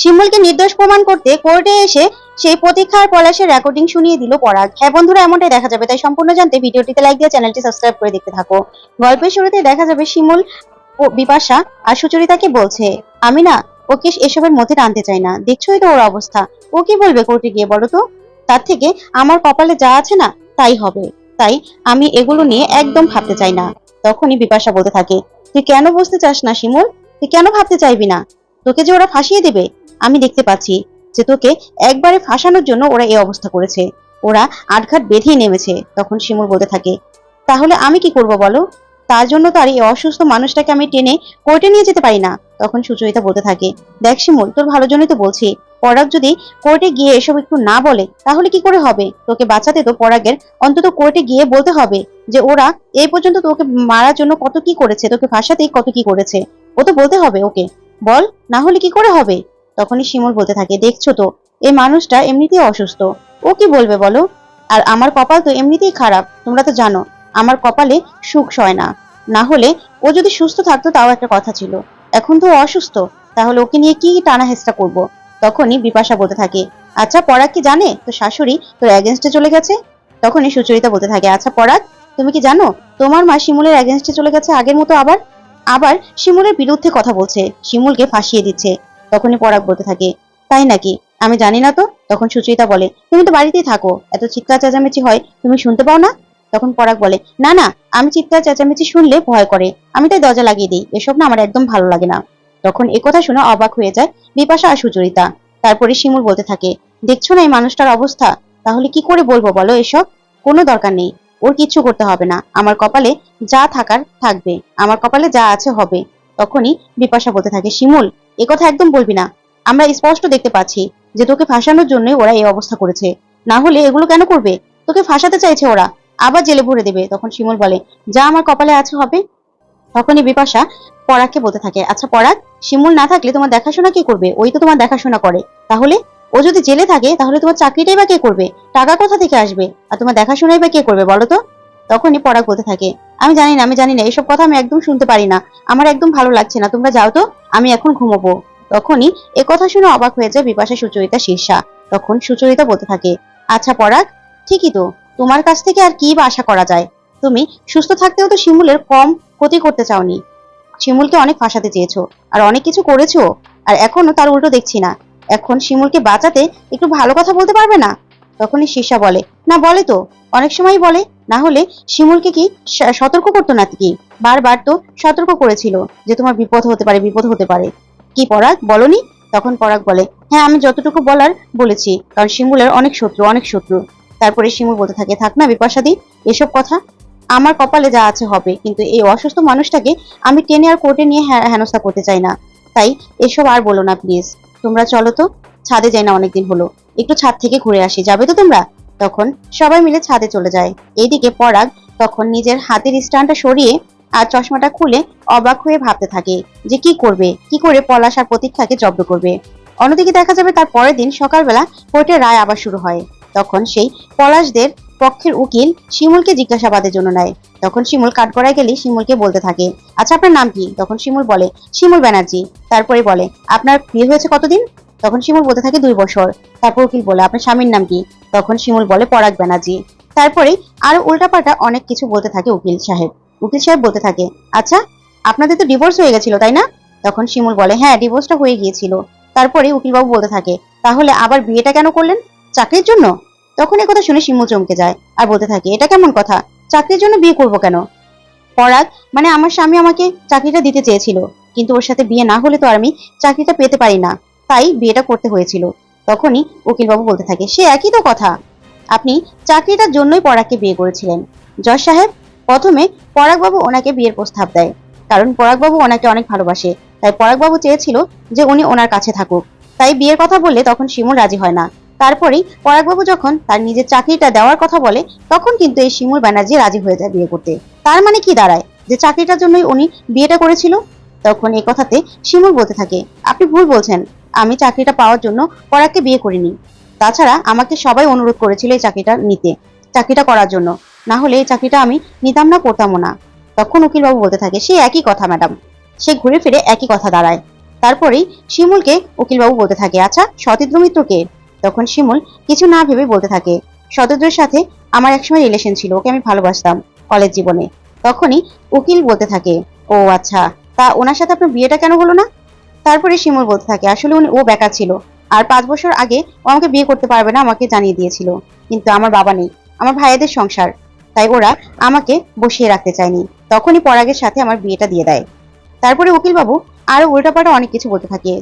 শিমুলকে নির্দোষ প্রমাণ করতে কোর্টে এসে সেই প্রতীক্ষার পলাশের রেকর্ডিং শুনিয়ে দিল পরাগ। হ্যাঁ বন্ধুরা, এমনটাই দেখা যাবে, তাই সম্পূর্ণ জানতে ভিডিওটিতে লাইক দিয়ে চ্যানেলটি সাবস্ক্রাইব করে দেখতে থাকো। গল্পের শুরুতে দেখা যাবে শিমুল বিপাশা আর সুচরিতাকে বলছে? আমি না ওকে এসবের মধ্যে টানতে চাই না। দেখছোই তো ওর অবস্থা। ও কি বলবে কোর্টে গিয়ে বলো তো? তার থেকে আমার কপালে যা আছে না, তাই হবে। তাই আমি এগুলো নিয়ে একদম ভাবতে চাই না। তখনই বিপাশা বলতে থাকে, তুই কেন বুঝতে চাস না শিমুল? তুই কেন ভাবতে চাইবি না? তোকে যে ওরা ফাঁসিয়ে দেবে আমি দেখতে পাচ্ছি যে তোকে একবারে ফাঁসানোর জন্য ওরা এই অবস্থা করেছে। ওরা আটঘাট বেঁধেই নেমেছে, তখন শিমুল বলতে থাকে, তাহলে আমি কি করব বলো? তার জন্য তার এই অসুস্থ মানুষটাকে আমি টেনে কোর্টে নিয়ে যেতে পারি না। তখন সুচরিতা বলতে থাকে, দেখ শিমুল, তোর ভালো জন্যই তো বলছি, পরাগ যদি কোর্টে গিয়ে এসব একটু না বলে, তাহলে কি করে হবে? তোকে বাঁচাতে তো পরাগের অন্তত কোর্টে গিয়ে বলতে হবে যে ওরা এই পর্যন্ত তোকে মারার জন্য কত কি করেছে, তোকে ফাঁসাতেই কত কি করেছে। ও তো বলতে হবে ওকে, বল, না হলে কি করে হবে? তখনই শিমুল বলতে থাকে, দেখছ তো, এই মানুষটা এমনিতেই অসুস্থ। ও কি বলবে বলো? আর আমার কপাল তো এমনিতেই খারাপ, তোমরা তো জানো, আমার কপালে সুখ সয় না। না হলে ও যদি সুস্থ থাকতো তাও একটা কথা ছিল, এখন তো অসুস্থ, তাহলে ওকে নিয়ে কি টানা হেস্টা করব? তখনই বিপাশা বলতে থাকে আচ্ছা পরাগ কি জানে? তো শাশুড়ি তোর এগেনস্টে চলে গেছে? তখনই সুচরিতা বলতে থাকে আচ্ছা পরাগ, তুমি কি জানো, তোমার মা শিমুলের এগেনস্টে চলে গেছে আগের মতো আবার? আবার শিমুলের বিরুদ্ধে কথা বলছে, শিমুলকে ফাঁসিয়ে দিচ্ছে। তখনই পরাগ বলতে থাকে, তাই নাকি? আমি জানি না তো? তখন সুচরিতা বলে, তুমি তো বাড়িতেই থাকো, এত চিৎকার চেঁচামেচি হয়, তুমি শুনতে পাও না? তখন পরাগ বলে, না না, আমি চিৎকার চেঁচামেচি শুনলে ভয় করে, আমি তাই দরজা লাগিয়ে দিই, এসব না আমার একদম ভালো লাগে না। তখন একথা শুনে অবাক হয়ে যায় বিপাশা আর সুচরিতা। তারপরে শিমুল বলতে থাকে, দেখছ না এই মানুষটার অবস্থা? তাহলে কি করে বলব বলো এসব? কোনো দরকার নেই, ওর কিচ্ছু করতে হবে না, আমার কপালে যা থাকার থাকবে, আমার কপালে যা আছে হবে। তখনই বিপাশা বলতে থাকে, শিমুল একথা একদম বলবি না। আমরা স্পষ্ট দেখতে পাচ্ছি যে তোকে ফাঁসানোর জন্যই ওরা এই অবস্থা করেছে। না হলে এগুলো কেন করবে? তোকে ফাঁসাতে চাইছে ওরা। আবার জেলে ভরে দেবে, তখন শিমুল বলে, যা আমার কপালে আছে হবে। তখনই বিপাশা পরাগকে বলতে থাকে আচ্ছা পরাগ, শিমুল না থাকলে তোমার দেখাশোনা কে করবে? ওই তো তোমার দেখাশোনা করে। তাহলে ও যদি জেলে থাকে, তাহলে তোমার চাকরিটাই বা কে করবে? টাকা কোথা থেকে আসবে? আর তোমার দেখাশোনাই বা কে করবে বলো তো? তখনই পরাগ বলতে থাকে। আমি জানি না, আমি জানি না, এসব কথা আমি একদম শুনতে পারি না। আমার একদম ভালো লাগছে না, তোমরা যাও তো, আমি এখন ঘুমোবো। তখনই এ কথা শুনে অবাক হয়ে যায় বিপাশা সুচরিতা শীর্ষা। তখন সুচরিতা বলতে থাকে আচ্ছা পরাগ, ঠিকই তো, তোমার কাছ থেকে আর কি বা আশা করা যায়? তুমি সুস্থ থাকতেও তো শিমুলের কম ক্ষতি করতে চাওনি। শিমুলকে অনেক ফাঁসাতে চেয়েছো, আর অনেক কিছু করেছ, আর এখনও তার উল্টো দেখছি না। এখন শিমুলকে বাঁচাতে একটু ভালো কথা বলতে পারবে না? তখনই শীর্ষা বলে, না, বলে তো। অনেক সময় বলে, না হলে শিমুলকে কি সতর্ক করতো না কি? বারবার তো সতর্ক করেছিল যে তোমার বিপদ হতে পারে, বিপদ হতে পারে। কি পরাগ? বলনি? তখন পরাগ বলে হ্যাঁ আমি যতটুকু বলার বলেছি, কারণ শিমুলের অনেক শত্রু অনেক শত্রু। তারপরে শিমুল বলতে থাকে, থাক না, বিপাশাদি, এসব কথা আমার কপালে যা আছে হবে, কিন্তু এই অসুস্থ মানুষটাকে আমি টেনে আর কোর্টে নিয়ে হেনস্থা করতে চাই না। তাই এসব আর বলো না, প্লিজ। তোমরা চলো তো, ছাদে যাই না অনেকদিন হলো। একটু ছাদ থেকে ঘুরে আসি, যাবে তো তোমরা? তখন সবাই মিলে ছাদে চলে যায়। এইদিকে পরাগ তখন নিজের হাতের স্ট্যান্ডটা সরিয়ে আর চশমাটা খুলে অবাক হয়ে ভাবতে থাকে যে কি করবে? কি করে পলাশ আর প্রতীক্ষাকে জব্দ করবে? অন্যদিকে দেখা যাবে তার পরের দিন সকালবেলা কোর্টের রায় আবার শুরু হয়। তখন সেই পলাশদের পক্ষের উকিল শিমুলকে জিজ্ঞাসাবাদের জন্য নেয়। তখন শিমুল কাঠগড়ায় গেলে শিমুলকে বলতে থাকে আচ্ছা আপনার নাম কি? তখন শিমুল বলে, শিমুল ব্যানার্জি। তারপরে বলে, আপনার বিয়ে হয়েছে কতদিন? তখন শিমুল বলতে থাকে দুই বছর। তারপর উকিল বলে, আপনার স্বামীর নাম কি? তখন শিমুল বলে, পরাগ ব্যানার্জি। তারপরে আরও উল্টাপাল্টা অনেক কিছু বলতে থাকে উকিল সাহেব। উকিল সাহেব বলতে থাকে আচ্ছা আপনাদের তো ডিভোর্স হয়ে গেছিল, তাই না? তখন শিমুল বলে হ্যাঁ ডিভোর্সটা হয়ে গিয়েছিল। তারপরে উকিলবাবু বলতে থাকে, তাহলে আবার বিয়েটা কেন করলেন? চাকরির জন্য? তখন এ কথা শুনে শিমুল চমকে যায় আর বলতে থাকে, এটা কেমন কথা? চাকরির জন্য বিয়ে করব কেন? পরাগ মানে আমার স্বামী আমাকে চাকরিটা দিতে চেয়েছিল, কিন্তু ওর সাথে বিয়ে না হলে তো আর আমি চাকরিটা পেতে পারি না। তাই বিয়েটা করতে হয়েছিল। তখনই উকিলবাবু বলতে থাকে, সে একই তো কথা। আপনি চাকরিটার জন্যই পরাগকে বিয়ে করেছিলেন। জজ সাহেব, প্রথমে পরাগবাবু ওনাকে বিয়ের প্রস্তাব দেয়। কারণ পরাগবাবু ওনাকে অনেক ভালোবাসে। তাই পরাগবাবু চেয়েছিল যে উনি ওনার কাছে থাকুক। তাই বিয়ের কথা বললে তখন শিমুল রাজি হয় না। তারপরেই পরাগবাবু যখন তার নিজের চাকরিটা দেওয়ার কথা বলে, তখন কিন্তু এই শিমুল ব্যানার্জি রাজি হয়ে যায় বিয়ে করতে। তার মানে কি দাঁড়ায়? যে চাকরিটার জন্যই উনি বিয়েটা করেছিল? তখন এই কথাতে শিমুল বলতে থাকে, আপনি ভুল বলছেন। আমি চাকরিটা পাওয়ার জন্য পরাগকে বিয়ে করিনি। তাছাড়া আমাকে সবাই অনুরোধ করেছিল এই চাকরিটা নিতে, চাকরিটা করার জন্য। না হলে এই চাকরিটা আমি নিতাম না, করতামও না। তখন উকিলবাবু বলতে থাকে, সে একই কথা, ম্যাডাম। সে ঘুরে ফিরে একই কথা দাঁড়ায়। তারপরেই শিমুলকে উকিলবাবু বলতে থাকে আচ্ছা সতীদ্র মিত্রকে তখন শিমুল কিছু না ভেবে বলতে থাকে সতীদ্রের সাথে আমার একসময় রিলেশন ছিল, ওকে আমি ভালোবাসতাম কলেজ জীবনে। তখনই উকিল বলতে থাকে, ও আচ্ছা তা ওনার সাথে আপনার বিয়েটা কেন হলো না? তারপরে শিমুল বলতে থাকে, আসলে উনি ও বেকার ছিল। আর পাঁচ বছর আগে ও আমাকে বিয়ে করতে পারবে না, আমাকে জানিয়ে দিয়েছিল। কিন্তু আমার বাবা নেই, আমার ভাইয়াদের সংসার। তাই ওরা আমাকে বসিয়ে রাখতে চায়নি। তখনই পরাগের সাথে আমার বিয়েটা দিয়ে দেয়। তারপরে উকিলবাবু আরও উল্টাপাল্টা অনেক কিছু বলতে থাকে।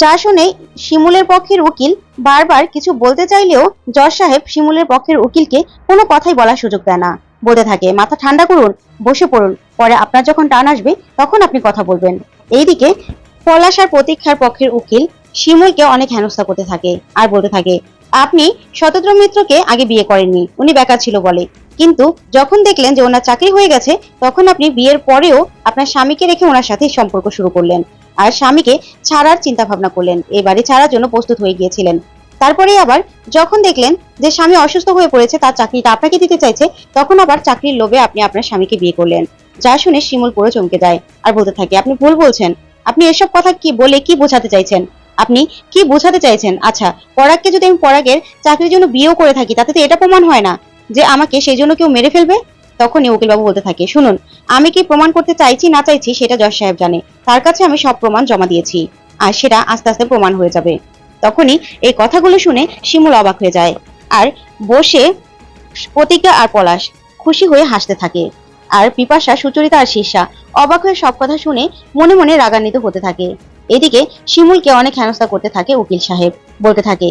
যা শুনে শিমুলের পক্ষের উকিল বারবার কিছু বলতে চাইলেও জজ সাহেব শিমুলের পক্ষের উকিলকে কোনো কথাই বলার সুযোগ দেয় না। বলতে থাকে, মাথা ঠান্ডা করুন, বসে পড়ুন। পরে আপনার যখন টান আসবে, তখন আপনি কথা বলবেন। এইদিকে পলাশ আর প্রতীক্ষার পক্ষের উকিল শিমুলকে অনেক হেনস্থা করতে থাকে আর বলতে থাকে, আপনি শতদ্র মিত্রকে আগে বিয়ে করেননি, উনি বেকার ছিল বলে। কিন্তু যখন দেখলেন যে ওনার চাকরি হয়ে গেছে, তখন আপনি বিয়ের পরেও আপনার স্বামীকে রেখে ওনার সাথে সম্পর্ক শুরু করলেন আর স্বামীকে ছাড়ার চিন্তা ভাবনা করলেন। এই বাড়ি ছাড়ার জন্য প্রস্তুত হয়ে গিয়েছিলেন। তারপরে আবার যখন দেখলেন যে স্বামী অসুস্থ হয়ে পড়েছে, তার চাকরিটা আপনাকে দিতে চাইছে, তখন আবার চাকরির লোভে আপনি আপনার স্বামীকে বিয়ে করলেন। যা শুনে শিমুল পুরো চমকে যায় আর বলতে থাকে, আপনি ভুল বলছেন। আপনি এসব কথা কি বলে কি বোঝাতে চাইছেন? আপনি কি বোঝাতে চাইছেন? আচ্ছা পরাগকে যদি আমি পরাগের চাকরির জন্য বিয়েও করে থাকি, তাতে তো এটা প্রমাণ হয় না যে আমাকে সেই জন্য কেউ মেরে ফেলবে? তখনই উকিলবাবু বলতে থাকে, শুনুন, আমি কি প্রমাণ করতে চাইছি না চাইছি সেটা জজ সাহেব জানে। তার কাছে আমি সব প্রমাণ জমা দিয়েছি আর সেটা আস্তে আস্তে প্রমাণ হয়ে যাবে। তখনই এই কথাগুলো শুনে শিমুল অবাক হয়ে যায় আর বসে প্রতিজ্ঞা আর পলাশ খুশি হয়ে হাসতে থাকে। আর পিপাসা, সুচরিতা আর শীর্ষা অবাক হয়ে সব কথা শুনে মনে মনে রাগান্বিত হতে থাকে। এদিকে শিমুলকে অনেক হেনস্থা করতে থাকে উকিল সাহেব। বলতে থাকে,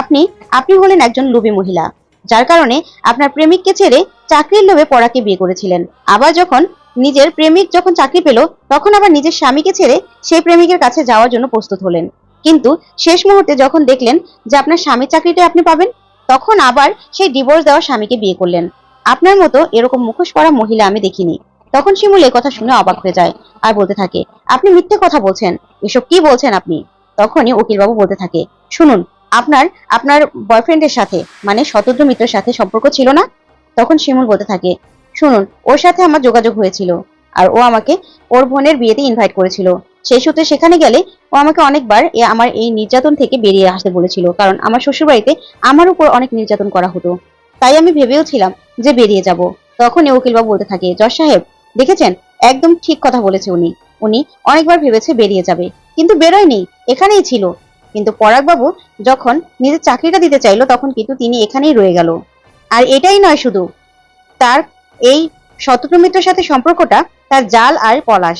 আপনি আপনি হলেন একজন লোভী মহিলা, যার কারণে আপনার প্রেমিককে ছেড়ে চাকরির লোভে পড়াকে বিয়ে করেছিলেন। আবার যখন নিজের প্রেমিক যখন চাকরি পেল, তখন আবার নিজের স্বামীকে ছেড়ে সেই প্রেমিকের কাছে যাওয়ার জন্য প্রস্তুত হলেন। কিন্তু শেষ মুহূর্তে যখন দেখলেন যে আপনার স্বামীর চাকরিটা আপনি পাবেন, তখন আবার সেই ডিভোর্স দেওয়া স্বামীকে বিয়ে করলেন। আপনার মতো এরকম মুখোশ পরা মহিলা আমি দেখিনি। তখন শিমুল এই কথা শুনে অবাক হয়ে যায় আর বলতে থাকে, আপনি মিথ্যে কথা বলছেন। এসব কি বলছেন আপনি? তখনই উকিলবাবু বলতে থাকে, শুনুন, আপনার আপনার বয়ফ্রেন্ডের সাথে মানে শতদ্র মিত্রের সাথে সম্পর্ক ছিল না? তখন শিমুল বলতে থাকে, শুনুন, ওর সাথে আমার যোগাযোগ হয়েছিল আর ও আমাকে ওর বোনের বিয়েতে ইনভাইট করেছিল। সেই সূত্রে সেখানে গেলে ও আমাকে অনেকবার এ আমার এই নির্যাতন থেকে বেরিয়ে আসতে বলেছিল, কারণ আমার শ্বশুরবাড়িতে আমার উপর অনেক নির্যাতন করা হতো। তাই আমি ভেবেও ছিলাম যে বেরিয়ে যাব। তখন উকিলবাবু বলতে থাকে, জজ সাহেব, দেখেছেন? একদম ঠিক কথা বলেছে উনি। উনি অনেকবার ভেবেছে বেরিয়ে যাবে, কিন্তু বেরোয়নি, এখানেই ছিল। কিন্তু পরাগবাবু যখন নিজের চাকরিটা দিতে চাইলো, তখন কিন্তু তিনি এখানেই রয়ে গেল। আর এটাই নয় শুধু, তার এই মিত্রের সাথে সম্পর্কটা তার জাল আর পলাশ।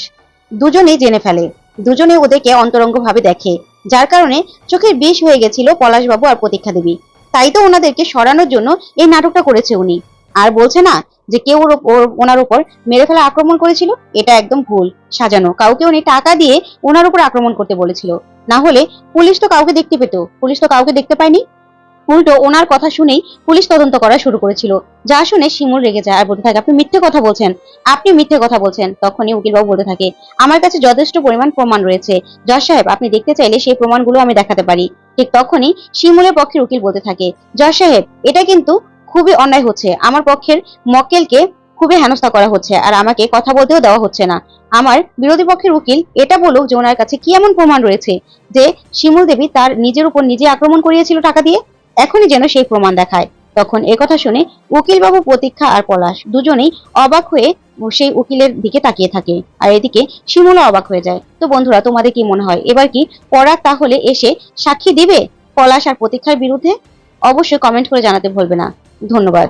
দুজনেই জেনে ফেলে, দুজনে ওদেরকে অন্তরঙ্গ ভাবে দেখে, যার কারণে চোখের বিষ হয়ে গেছিল পলাশবাবু আর প্রতীক্ষা দেবী তাই তো ওনাদেরকে সরানোর জন্য এই নাটকটা করেছে উনি। আর বলছে না যে কেউ ওনার উপর মেরে ফেলা আক্রমণ করেছিল, এটা একদম ভুল, সাজানো। কাউকে উনি টাকা দিয়ে ওনার উপর আক্রমণ করতে বলেছিল। না হলে পুলিশ তো কাউকে দেখতে পেত, পুলিশ তো কাউকে দেখতে পায়নি। উল্টো ওনার কথা শুনেই পুলিশ তদন্ত করা শুরু করেছিল। যা শুনে শিমুল রেগে যায় আর বলতে থাকে, আপনি মিথ্যে কথা বলছেন। আপনি মিথ্যে কথা বলছেন। তখনই উকিলবাবু বলতে থাকে, আমার কাছে যথেষ্ট পরিমাণ প্রমাণ রয়েছে। জজ সাহেব, আপনি দেখতে চাইলে সেই প্রমাণগুলো আমি দেখাতে পারি। ঠিক তখনই শিমুলের পক্ষের উকিল বলতে থাকে, জজ সাহেব, এটা কিন্তু খুবই অন্যায় হচ্ছে। আমার পক্ষের মক্কেলকে খুবই হেনস্থা করা হচ্ছে আর আমাকে কথা বলতেও দেওয়া হচ্ছে না। আমার বিরোধী পক্ষের উকিল এটা বলুক যে ওনার কাছে কি এমন প্রমাণ রয়েছে যে শিমুল দেবী তার নিজের উপর নিজে আক্রমণ করিয়েছিল টাকা দিয়ে? এখনই যেন সেই প্রমাণ দেখায়। তখন কথা শুনে উকিলবাবু প্রতীক্ষা আর পলাশ দুজনেই অবাক হয়ে সেই উকিলের দিকে তাকিয়ে থাকে আর এদিকে শিমুলও অবাক হয়ে যায়। তো বন্ধুরা, তোমাদের কি মনে হয়? এবার কি পরাগ তাহলে এসে সাক্ষী দিবে? পলাশ আর প্রতীক্ষার বিরুদ্ধে? অবশ্যই কমেন্ট করে জানাতে ভুলবে না। ধন্যবাদ।